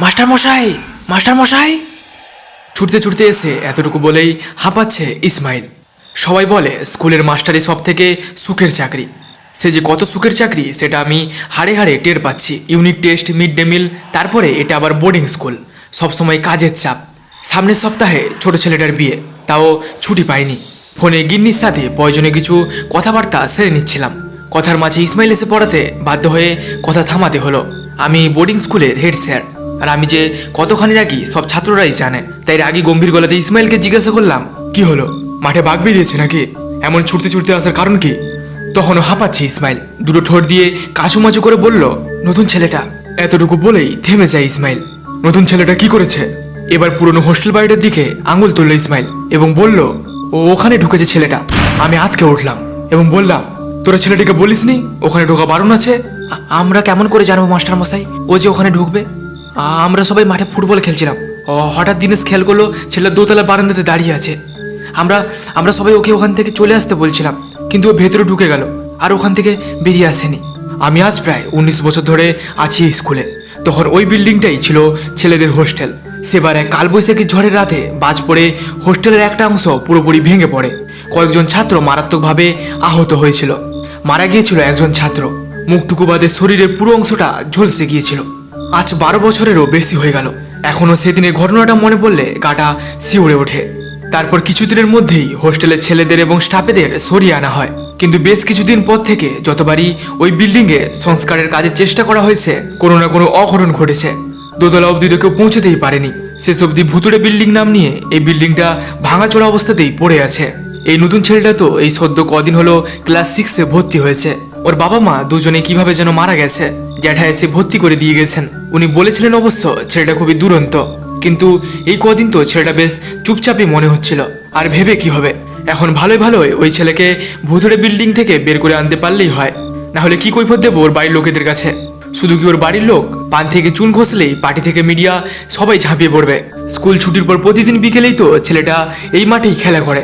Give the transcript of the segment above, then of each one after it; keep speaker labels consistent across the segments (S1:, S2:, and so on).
S1: Master মশাই master মশাই ছুটতে ছুটতে এসে এতটুকু বলেই হাঁপাচ্ছে ইসমাইল। সবাই বলে, স্কুলের মাস্টারই সব থেকে সুখের চাকরি। সে যে কত সুখের চাকরি, সেটা আমি হাড়ে হাড়ে টের পাচ্ছি। Unit test, mid day meal, তারপরে এটা আবার বোর্ডিং স্কুল। সবসময় কাজের চাপ। সামনের সপ্তাহে ছোট ছেলেটার বিয়ে। তাও ছুটি পাইনি। ফোনে গিন্নির সাথে প্রয়োজনে কিছু কথাবার্তা সেরে নিচ্ছিলাম। কথার মাঝে ইসমাইল এসে পড়াতে বাধ্য হয়ে কথা থামাতে হলো। আমি বোর্ডিং স্কুলের হেড স্যার। আর আমি যে কতখানি রাগি, সব ছাত্ররাই জানে। তাই রাগি গম্ভীর গলাতে ইসমাইলকে জিজ্ঞাসা করলাম, কি হলো? মাঠে বাঘ বেরিয়েছে নাকি? এমন ছুটতে ছুটতে আসার কারণ কি? তখনও হাঁপাচ্ছে ইসমাইল। দুটো ঠোঁট দিয়ে কাচুমাচু করে বলল, নতুন ছেলেটা। এতটুকু বলেই থেমে যায় ইসমাইল। নতুন ছেলেটা কি করেছে? এবার পুরনো হোস্টেল বাড়িটার দিকে আঙুল তুলল ইসমাইল এবং বলল, ও ওখানে ঢুকেছে ছেলেটা। আমি আতকে উঠলাম এবং বললাম, তোরা ছেলেটিকে বলিসনি? ওখানে ঢোকা বারণ আছে? আমরা কেমন করে জানব মাস্টার মশাই ও যে ওখানে ঢুকবে? আমরা সবাই মাঠে ফুটবল খেলছিলাম। হঠাৎ দিনেশ খেয়াল করল ছেলেটা দোতলা বারান্দাতে দাঁড়িয়ে আছে। আমরা আমরা সবাই ওকে ওখান থেকে চলে আসতে বলছিলাম, কিন্তু ও ভেতরে ঢুকে গেল আর ওখান থেকে বেরিয়ে আসেনি। আমি আজ প্রায় উনিশ বছর ধরে আছি স্কুলে। তখন ওই বিল্ডিংটাই ছিল ছেলেদের হোস্টেল। সেবার এক কালবৈশাখী ঝড়ের রাতে বাজ পড়ে হোস্টেলের একটা অংশ পুরোপুরি ভেঙে পড়ে। কয়েকজন ছাত্র মারাত্মকভাবে আহত হয়েছিল। মারা গিয়েছিল একজন ছাত্র। মুখটুকু বাদে শরীরের পুরো অংশটা ঝলসে গিয়েছিল। আজ বারো বছরেরও বেশি হয়ে গেল। এখনও সেদিনের ঘটনাটা মনে পড়লে গাটা শিউড়ে ওঠে। তারপর কিছুদিনের মধ্যেই হোস্টেলের ছেলেদের এবং স্টাফেদের সরিয়ে আনা হয়। কিন্তু বেশ কিছুদিন পর থেকে যতবারই ওই বিল্ডিংয়ে সংস্কারের কাজের চেষ্টা করা হয়েছে, কোনো না কোনো অঘটন ঘটেছে। দোতলা অবধি তো কেউ পৌঁছতেই পারেনি। শেষ অবধি ভুতুড়ে বিল্ডিং নাম নিয়ে এই বিল্ডিংটা ভাঙাচোরা অবস্থাতেই পড়ে আছে। এই নতুন ছেলেটা তো এই সদ্য কদিন হলো ক্লাস সিক্সে ভর্তি হয়েছে। ওর বাবা মা দুজনে কীভাবে যেন মারা গেছে জ্যাঠা এসে ভর্তি করে দিয়ে গেছেন। উনি বলেছিলেন অবশ্য ছেলেটা খুবই দুরন্ত, কিন্তু এই কদিন তো ছেলেটা বেশ চুপচাপই মনে হচ্ছিল। আর ভেবে কি হবে? এখন ভালোই ভালোই ওই ছেলেকে ভুতুড়ে বিল্ডিং থেকে বের করে আনতে পারলেই হয়। না হলে কি কৈফত দেবো ওর বাড়ির লোকেদের কাছে? শুধু কি ওর বাড়ির লোক? পান থেকে চুন ঘষলেই পার্টি থেকে মিডিয়া সবাই ঝাঁপিয়ে পড়বে। স্কুল ছুটির পর প্রতিদিন বিকেলেই তো ছেলেটা এই মাঠেই খেলা করে।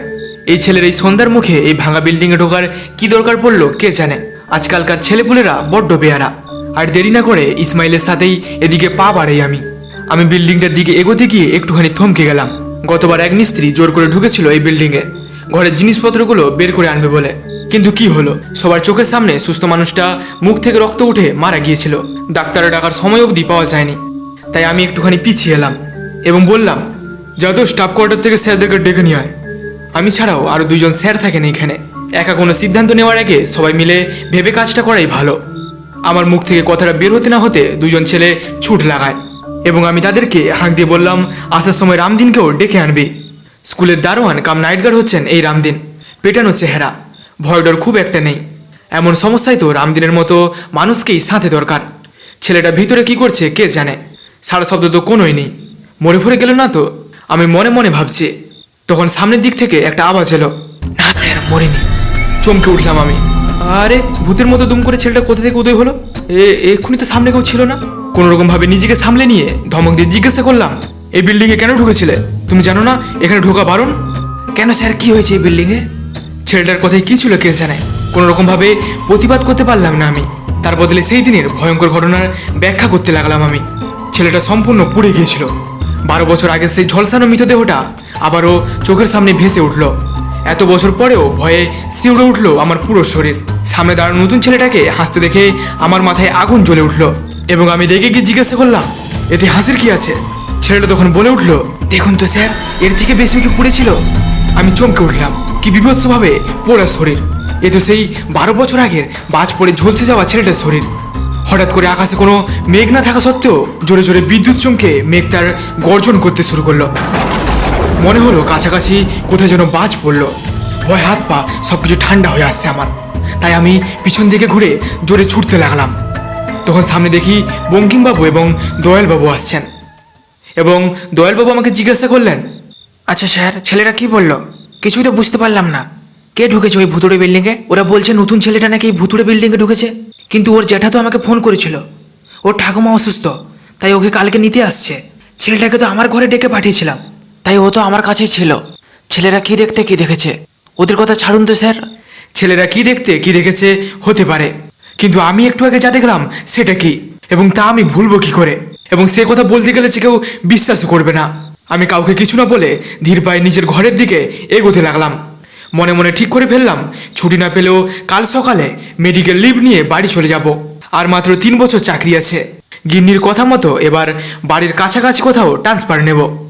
S1: এই ছেলের এই সন্ধ্যার মুখে এই ভাঙা বিল্ডিংয়ে ঢোকার কি দরকার পড়ল কে জানে? আজকালকার ছেলেপুলেরা বড্ড বেয়ারা। আর দেরি না করে ইসমাইলের সাথেই এদিকে পা বাড়াই আমি। আমি বিল্ডিংটার দিকে এগোতে গিয়ে একটুখানি থমকে গেলাম। গতবার এক মিস্ত্রি জোর করে ঢুকেছিল এই বিল্ডিংয়ে। ঘরের জিনিসপত্রগুলো বের করে আনবে বলে। কিন্তু কি হলো? সবার চোখের সামনে সুস্থ মানুষটা মুখ থেকে রক্ত উঠে মারা গিয়েছিল। ডাক্তারে ডাকার সময় অবধি পাওয়া যায়নি। তাই আমি একটুখানি পিছিয়ে এলাম এবং বললাম, যা তো স্টাফ কোয়ার্টার থেকে স্যারদেরকে ডেকে নিয়ে আয়। আমি ছাড়াও আরও দুজন স্যার থাকেন এখানে। একা কোনো সিদ্ধান্ত নেওয়ার আগে সবাই মিলে ভেবে কাজটা করাই ভালো। আমার মুখ থেকে কথাটা বের হতে না হতে দুজন ছেলে ছুট লাগায় এবং আমি তাদেরকে হাঁক দিয়ে বললাম, আসার সময় রামদিনকেও ডেকে আনবি। স্কুলের দারোয়ান কাম নাইট গার্ড হচ্ছেন এই রামদিন। পেটানো চেহারা, ভয় ডর খুব একটা নেই। এমন সমস্যায় তো রামদিনের মতো মানুষকেই সাথে দরকার। ছেলেটা ভিতরে কি করছে কে জানে? সারা শব্দ তো কোনোই নেই। মরে ভরে গেল না তো? আমি মনে মনে ভাবছি। তখন সামনের দিক থেকে একটা আওয়াজ এলো। না স্যার মরিনি। চমকে উঠলাম আমি। আরে ভূতের মতো দুম করে ছেলেটা কোথা থেকে উদয় হলো? এ এক্ষুনি তো সামনে কেউ ছিল না। কোনো রকম ভাবে নিজেকে সামলে নিয়ে ধমক দিয়ে জিজ্ঞাসা করলাম এই বিল্ডিংয়ে কেন ঢুকেছিলে? তুমি জানো না? এখানে ঢোকা বারণ? কেন স্যার কি হয়েছে এই বিল্ডিংয়ে ছেলেটার কথায় কি ছিল কে জানে? কোনো রকম ভাবে প্রতিবাদ করতে পারলাম না আমি। তার বদলে সেই দিনের ভয়ঙ্কর ঘটনার ব্যাখ্যা করতে লাগলাম আমি। ছেলেটা সম্পূর্ণ পুড়ে গিয়েছিল। বারো বছর আগে সেই ঝলসানো মৃতদেহটা আবারও চোখের সামনে ভেসে উঠল। এত বছর পরেও ভয়ে শিউড়ে উঠল আমার পুরো শরীর। সামনে দাঁড়ানো নতুন ছেলেটাকে হাসতে দেখে আমার মাথায় আগুন জ্বলে উঠল এবং আমি রেগে গিয়ে জিজ্ঞাসা করলাম, এতে হাসির কি আছে? ছেলেটা তখন বলে উঠল, দেখুন তো স্যার, এর থেকে বেশি কি পড়েছিল আমি চমকে উঠলাম, কি বিভৎসভাবে পোড়া শরীর। এ তো সেই বারো বছর আগের বাজ পড়ে ঝলসে যাওয়া ছেলেটার শরীর। হঠাৎ করে আকাশে কোনো মেঘ না থাকা সত্ত্বেও জোরে জোরে বিদ্যুৎ চমকে মেঘ তার গর্জন করতে শুরু করল। মনে হলো কাছাকাছি কোথায় যেন বাজ পড়ল। ভয় হাত পা সব কিছু ঠান্ডা হয়ে আসছে আমার। তাই আমি পিছন দিকে ঘুরে জোরে ছুটতে লাগলাম। তখন সামনে দেখি বঙ্কিমবাবু এবং দয়ালবাবু আসছেন। এবং দয়ালবাবু আমাকে জিজ্ঞাসা করলেন আচ্ছা স্যার, ছেলেরা কি বলল? কিছুই তো বুঝতে পারলাম না। কে ঢুকেছে ওই ভুতুড়ে বিল্ডিংয়ে ওরা বলছে নতুন ছেলেটা নাকি এই ভুতুড়ে বিল্ডিংয়ে ঢুকেছে। কিন্তু ওর জ্যাঠা তো আমাকে ফোন করেছিল। ওর ঠাকুমা অসুস্থ, তাই ওকে কালকে নিতে আসছে। ছেলেটাকে তো আমার ঘরে ডেকে পাঠিয়েছিলাম। তাই ও তো আমার কাছেই ছিল। ছেলেরা কি দেখতে কি দেখেছে? ওদের কথা ছাড়ুন তো, স্যার। ছেলেরা কি দেখতে কি দেখেছে হতে পারে। কিন্তু আমি একটু আগে যা দেখলাম, সেটা কি? এবং তা আমি ভুলবো কি করে? এবং সে কথা বলতে গেলে যে কেউ বিশ্বাসও করবে না। আমি কাউকে কিছু না বলে ধীর পায়ে নিজের ঘরের দিকে এগোতে লাগলাম। মনে মনে ঠিক করে ফেললাম, ছুটি না পেলেও কাল সকালে মেডিকেল লিভ নিয়ে বাড়ি চলে যাব। আর মাত্র তিন বছর চাকরি আছে। গিন্নির কথা মতো এবার বাড়ির কাছাকাছি কোথাও ট্রান্সফার নেব।